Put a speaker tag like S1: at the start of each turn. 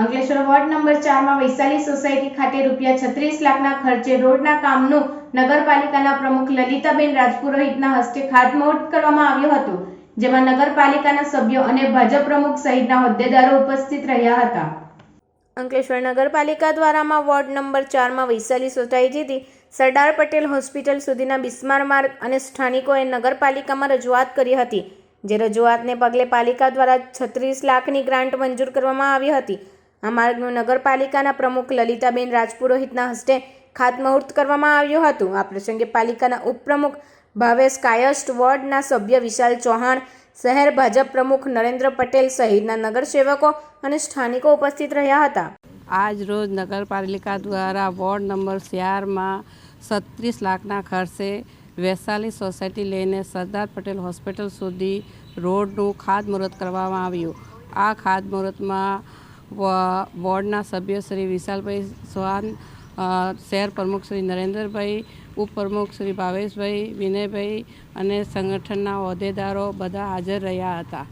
S1: Ankleshwar ward number ચારમાં Vaishali society ખાતે રૂપિયા છત્રીસ લાખના ખર્ચે રોડના કામનું નગરપાલિકાના પ્રમુખ લલિતાબેન રાજપુરોહિતના હસ્તે ખાતમુહૂર્ત કરવામાં આવ્યું હતું, જેમાં નગરપાલિકાના સભ્યો અને ભાજપ પ્રમુખ સહિતના હોદ્દેદારો ઉપસ્થિત રહ્યા હતા. અંકલેશ્વર નગરપાલિકા દ્વારામાં વોર્ડ નંબર ચારમાં વૈશાલી સોસાયટીથી સરદાર પટેલ હોસ્પિટલ સુધીના બિસ્માર માર્ગ અને સ્થાનિકોએ નગરપાલિકામાં રજૂઆત કરી હતી, જે રજૂઆતને પગલે પાલિકા દ્વારા છત્રીસ લાખની ગ્રાન્ટ મંજૂર કરવામાં આવી હતી. આ માર્ગનું નગરપાલિકાના પ્રમુખ લલિતાબેન રાજપુરોહિતના હસ્તે ખાતમુહૂર્ત કરવામાં આવ્યું હતું. આ પ્રસંગે પાલિકાના ઉપપ્રમુખ ભાવેશ કાયસ્ટ વોર્ડના સભ્ય વિશાલ ચૌહાણ, શહેર ભાજપ પ્રમુખ નરેન્દ્ર પટેલ સહિતના નગરસેવકો અને સ્થાનિકો ઉપસ્થિત રહ્યા હતા.
S2: આજ રોજ નગરપાલિકા દ્વારા વોર્ડ નંબર ચારમાં છત્રીસ લાખના ખર્ચે વૈશાલી સોસાયટી લઈને સરદાર પટેલ હોસ્પિટલ સુધી રોડનું ખાતમુહૂર્ત કરવામાં આવ્યું. આ ખાતમુહૂર્તમાં વ- વોર્ડના સભ્ય શ્રી વિશાલભાઈ સોહાન શહેર પ્રમુખ શ્રી નરેન્દ્રભાઈ, ઉપપ્રમુખ શ્રી ભાવેશભાઈ, વિનયભાઈ અને સંગઠનના હોદ્દેદારો બધા હાજર રહ્યા હતા.